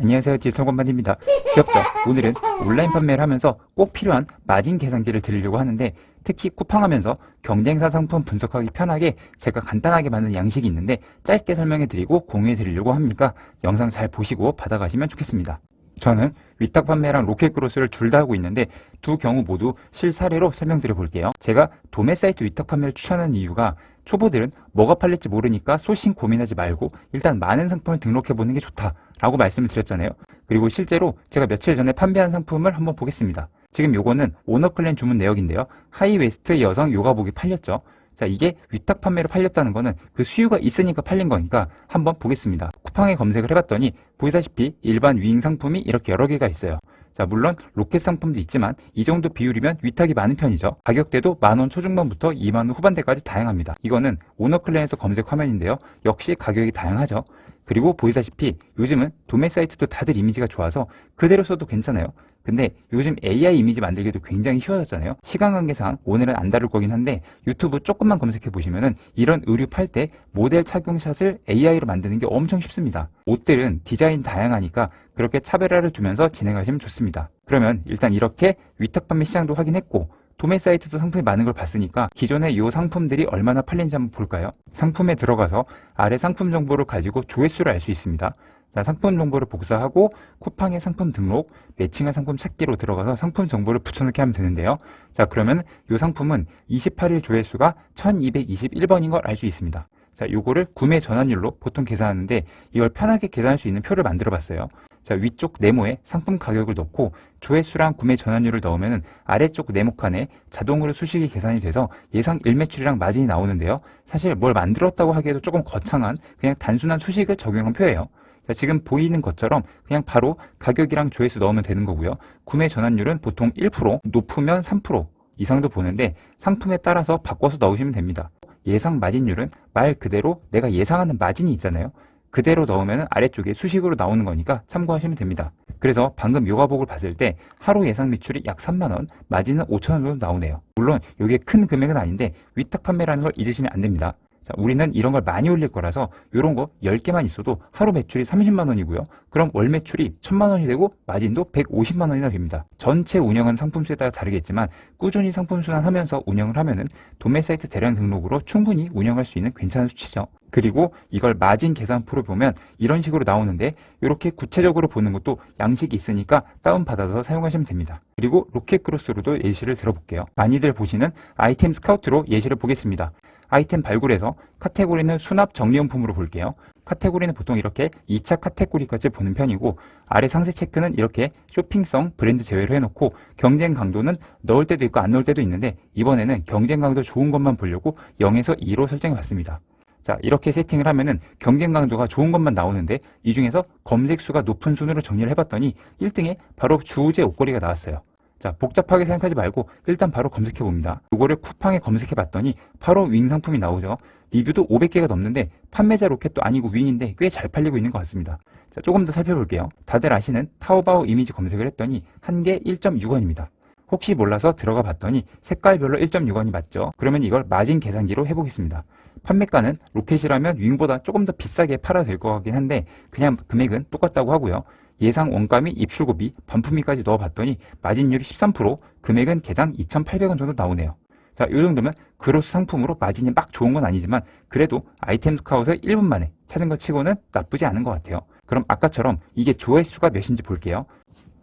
안녕하세요. 디지털건반입니다. 귀엽죠? 오늘은 온라인 판매를 하면서 꼭 필요한 마진 계산기를 드리려고 하는데 특히 쿠팡하면서 경쟁사 상품 분석하기 편하게 제가 간단하게 만든 양식이 있는데 짧게 설명해 드리고 공유해 드리려고 합니까? 영상 잘 보시고 받아가시면 좋겠습니다. 저는 위탁 판매랑 로켓 크로스를 둘 다 하고 있는데 두 경우 모두 실사례로 설명드려 볼게요. 제가 도매 사이트 위탁 판매를 추천하는 이유가 초보들은 뭐가 팔릴지 모르니까 소싱 고민하지 말고 일단 많은 상품을 등록해 보는 게 좋다 라고 말씀을 드렸잖아요. 그리고 실제로 제가 며칠 전에 판매한 상품을 한번 보겠습니다. 지금 요거는 오너클랜 주문 내역인데요. 하이웨스트 여성 요가복이 팔렸죠. 자, 이게 위탁 판매로 팔렸다는 거는 그 수요가 있으니까 팔린 거니까 한번 보겠습니다. 쿠팡에 검색을 해봤더니 보이다시피 일반 위잉 상품이 이렇게 여러 개가 있어요. 자, 물론 로켓 상품도 있지만 이 정도 비율이면 위탁이 많은 편이죠. 가격대도 만원 초중반부터 2만원 후반대까지 다양합니다. 이거는 오너클랜에서 검색 화면인데요. 역시 가격이 다양하죠. 그리고 보이다시피 요즘은 도매 사이트도 다들 이미지가 좋아서 그대로 써도 괜찮아요. 근데 요즘 AI 이미지 만들기도 굉장히 쉬워졌잖아요. 시간 관계상 오늘은 안 다룰 거긴 한데 유튜브 조금만 검색해 보시면은 이런 의류 팔 때 모델 착용샷을 AI로 만드는 게 엄청 쉽습니다. 옷들은 디자인 다양하니까 그렇게 차별화를 두면서 진행하시면 좋습니다. 그러면 일단 이렇게 위탁 판매 시장도 확인했고 도매 사이트도 상품이 많은 걸 봤으니까 기존에 이 상품들이 얼마나 팔린지 한번 볼까요? 상품에 들어가서 아래 상품 정보를 가지고 조회수를 알 수 있습니다. 자, 상품 정보를 복사하고 쿠팡의 상품 등록, 매칭한 상품 찾기로 들어가서 상품 정보를 붙여넣기 하면 되는데요. 자, 그러면 이 상품은 28일 조회수가 1221번인 걸 알 수 있습니다. 자, 요거를 구매 전환율로 보통 계산하는데 이걸 편하게 계산할 수 있는 표를 만들어 봤어요. 자, 위쪽 네모에 상품 가격을 넣고 조회수랑 구매 전환율을 넣으면 아래쪽 네모 칸에 자동으로 수식이 계산이 돼서 예상 일매출이랑 마진이 나오는데요. 사실 뭘 만들었다고 하기에도 조금 거창한 그냥 단순한 수식을 적용한 표예요. 자, 지금 보이는 것처럼 그냥 바로 가격이랑 조회수 넣으면 되는 거고요. 구매 전환율은 보통 1%, 높으면 3% 이상도 보는데 상품에 따라서 바꿔서 넣으시면 됩니다. 예상 마진율은 말 그대로 내가 예상하는 마진이 있잖아요. 그대로 넣으면 아래쪽에 수식으로 나오는 거니까 참고하시면 됩니다. 그래서 방금 요가복을 봤을 때 하루 예상 매출이 약 3만원, 마진은 5천원 정도 나오네요. 물론 이게 큰 금액은 아닌데 위탁 판매라는 걸 잊으시면 안 됩니다. 자, 우리는 이런 걸 많이 올릴 거라서 이런 거 10개만 있어도 하루 매출이 30만 원이고요. 그럼 월 매출이 1000만 원이 되고 마진도 150만 원이나 됩니다. 전체 운영은 상품수에 따라 다르겠지만 꾸준히 상품 순환하면서 운영을 하면은 도매 사이트 대량 등록으로 충분히 운영할 수 있는 괜찮은 수치죠. 그리고 이걸 마진 계산 프로 보면 이런 식으로 나오는데 이렇게 구체적으로 보는 것도 양식이 있으니까 다운받아서 사용하시면 됩니다. 그리고 로켓 크로스로도 예시를 들어볼게요. 많이들 보시는 아이템 스카우트로 예시를 보겠습니다. 아이템 발굴해서 카테고리는 수납 정리용품으로 볼게요. 카테고리는 보통 이렇게 2차 카테고리까지 보는 편이고 아래 상세 체크는 이렇게 쇼핑성 브랜드 제외로 해놓고 경쟁 강도는 넣을 때도 있고 안 넣을 때도 있는데 이번에는 경쟁 강도 좋은 것만 보려고 0에서 2로 설정해 봤습니다. 자 이렇게 세팅을 하면은 경쟁 강도가 좋은 것만 나오는데 이 중에서 검색 수가 높은 순으로 정리를 해봤더니 1등에 바로 주우재 옷걸이가 나왔어요. 자, 복잡하게 생각하지 말고 일단 바로 검색해 봅니다. 이거를 쿠팡에 검색해 봤더니 바로 윙 상품이 나오죠. 리뷰도 500개가 넘는데 판매자 로켓도 아니고 윙인데 꽤 잘 팔리고 있는 것 같습니다. 자, 조금 더 살펴볼게요. 다들 아시는 타오바오 이미지 검색을 했더니 한 개 1.6원입니다. 혹시 몰라서 들어가 봤더니 색깔별로 1.6원이 맞죠? 그러면 이걸 마진 계산기로 해보겠습니다. 판매가는 로켓이라면 윙보다 조금 더 비싸게 팔아도 될 것 같긴 한데 그냥 금액은 똑같다고 하고요. 예상 원가 및 입출고 비, 반품비까지 넣어봤더니 마진율이 13%, 금액은 개당 2,800원 정도 나오네요. 자, 이 정도면 그로스 상품으로 마진이 막 좋은 건 아니지만 그래도 아이템 스카웃을 1분 만에 찾은 것 치고는 나쁘지 않은 것 같아요. 그럼 아까처럼 이게 조회수가 몇인지 볼게요.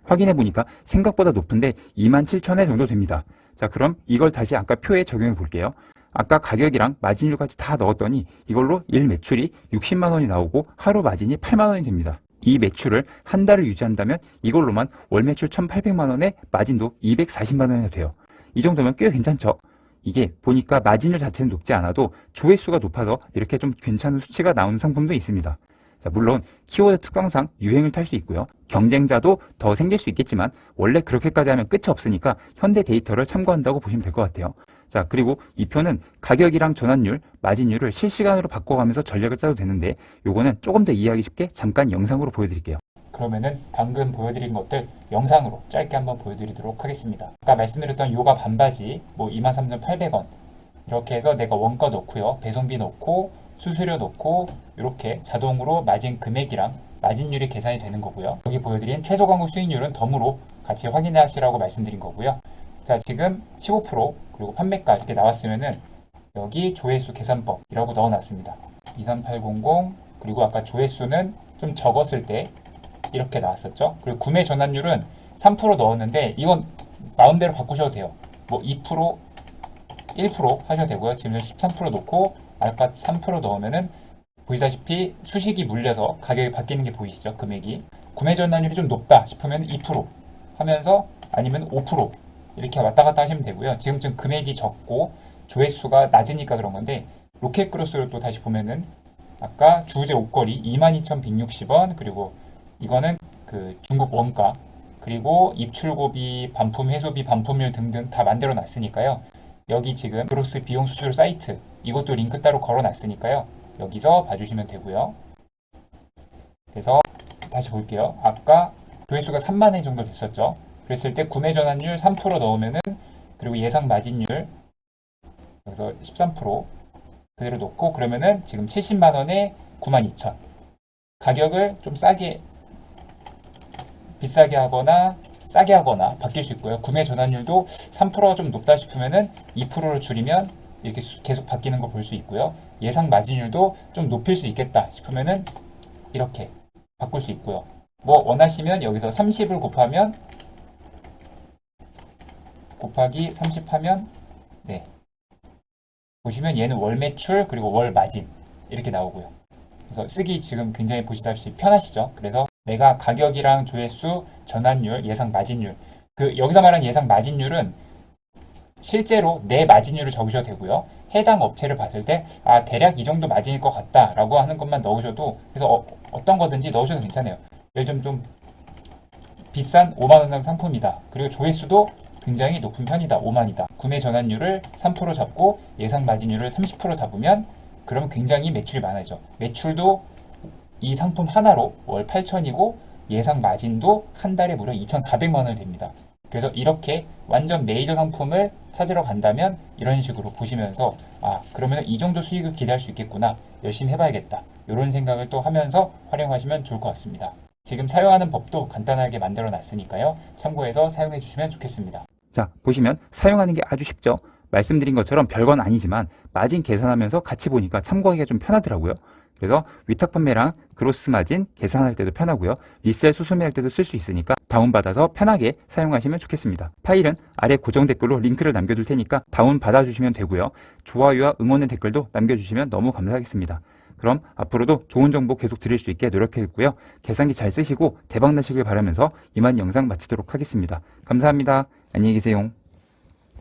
확인해 보니까 생각보다 높은데 27,000회 정도 됩니다. 자, 그럼 이걸 다시 아까 표에 적용해 볼게요. 아까 가격이랑 마진율까지 다 넣었더니 이걸로 일 매출이 60만 원이 나오고 하루 마진이 8만 원이 됩니다. 이 매출을 한 달을 유지한다면 이걸로만 월 매출 1,800만 원에 마진도 240만 원이 돼요. 이 정도면 꽤 괜찮죠? 이게 보니까 마진율 자체는 높지 않아도 조회수가 높아서 이렇게 좀 괜찮은 수치가 나오는 상품도 있습니다. 자, 물론 키워드 특성상 유행을 탈 수 있고요. 경쟁자도 더 생길 수 있겠지만 원래 그렇게까지 하면 끝이 없으니까 현대 데이터를 참고한다고 보시면 될 것 같아요. 자, 그리고 이 표는 가격이랑 전환율, 마진율을 실시간으로 바꿔가면서 전략을 짜도 되는데 요거는 조금 더 이해하기 쉽게 잠깐 영상으로 보여드릴게요. 그러면은 방금 보여드린 것들 영상으로 짧게 한번 보여드리도록 하겠습니다. 아까 말씀드렸던 요가 반바지 뭐 23,800원 이렇게 해서 내가 원가 넣고요. 배송비 넣고 수수료 넣고 이렇게 자동으로 마진 금액이랑 마진율이 계산이 되는 거고요. 여기 보여드린 최소 광고 수익률은 덤으로 같이 확인하시라고 말씀드린 거고요. 자, 지금 15% 그리고 판매가 이렇게 나왔으면은 여기 조회수 계산법이라고 넣어놨습니다. 23800 그리고 아까 조회수는 좀 적었을 때 이렇게 나왔었죠. 그리고 구매 전환율은 3% 넣었는데 이건 마음대로 바꾸셔도 돼요. 뭐 2%, 1% 하셔도 되고요. 지금 13% 놓고 아까 3% 넣으면은 보이다시피 수식이 물려서 가격이 바뀌는 게 보이시죠? 금액이. 구매 전환율이 좀 높다 싶으면 2% 하면서 아니면 5% 이렇게 왔다 갔다 하시면 되고요. 지금 좀 금액이 적고 조회수가 낮으니까 그런 건데 로켓 크로스를 또 다시 보면은 아까 주제 옷걸이 22,160원 그리고 이거는 그 중국 원가 그리고 입출고비, 반품 회수비, 반품률 등등 다 만들어 놨으니까요. 여기 지금 크로스 비용 수수료 사이트 이것도 링크 따로 걸어 놨으니까요. 여기서 봐주시면 되고요. 그래서 다시 볼게요. 아까 조회수가 3만 회 정도 됐었죠. 그랬을 때 구매 전환율 3% 넣으면은 그리고 예상 마진율 그래서 13% 그대로 놓고 그러면은 지금 70만 원에 92,000 가격을 좀 싸게 비싸게 하거나 싸게 하거나 바뀔 수 있고요. 구매 전환율도 3%가 좀 높다 싶으면은 2%를 줄이면 이렇게 수- 계속 바뀌는 걸볼수 있고요. 예상 마진율도 좀 높일 수 있겠다 싶으면은 이렇게 바꿀 수 있고요. 뭐 원하시면 여기서 30을 곱하면 곱하기 30 하면 네. 보시면 얘는 월 매출 그리고 월 마진 이렇게 나오고요. 그래서 쓰기 지금 굉장히 보시다시피 편하시죠. 그래서 내가 가격이랑 조회수, 전환율, 예상 마진율 그 여기서 말하는 예상 마진율은 실제로 내 마진율을 적으셔도 되고요. 해당 업체를 봤을 때 아 대략 이 정도 마진일 것 같다라고 하는 것만 넣으셔도 그래서 어, 떤 거든지 넣으셔도 괜찮아요. 예를 좀좀 비싼 5만 원 상품이다. 그리고 조회수도 굉장히 높은 편이다. 5만이다. 구매 전환율을 3% 잡고 예상 마진율을 30% 잡으면 그러면 굉장히 매출이 많아져. 매출도 이 상품 하나로 월 8천이고 예상 마진도 한 달에 무려 2,400만 원이 됩니다. 그래서 이렇게 완전 메이저 상품을 찾으러 간다면 이런 식으로 보시면서 아 그러면 이 정도 수익을 기대할 수 있겠구나 열심히 해봐야겠다 이런 생각을 또 하면서 활용하시면 좋을 것 같습니다. 지금 사용하는 법도 간단하게 만들어 놨으니까요 참고해서 사용해 주시면 좋겠습니다. 자, 보시면 사용하는 게 아주 쉽죠. 말씀드린 것처럼 별건 아니지만 마진 계산하면서 같이 보니까 참고하기가 좀 편하더라고요. 그래서 위탁 판매랑 그로스 마진 계산할 때도 편하고요. 리셀 수수매할 때도 쓸 수 있으니까 다운받아서 편하게 사용하시면 좋겠습니다. 파일은 아래 고정 댓글로 링크를 남겨둘 테니까 다운 받아주시면 되고요. 좋아요와 응원의 댓글도 남겨주시면 너무 감사하겠습니다. 그럼 앞으로도 좋은 정보 계속 드릴 수 있게 노력하겠고요. 계산기 잘 쓰시고 대박 나시길 바라면서 이만 영상 마치도록 하겠습니다. 감사합니다. 안녕히 계세요.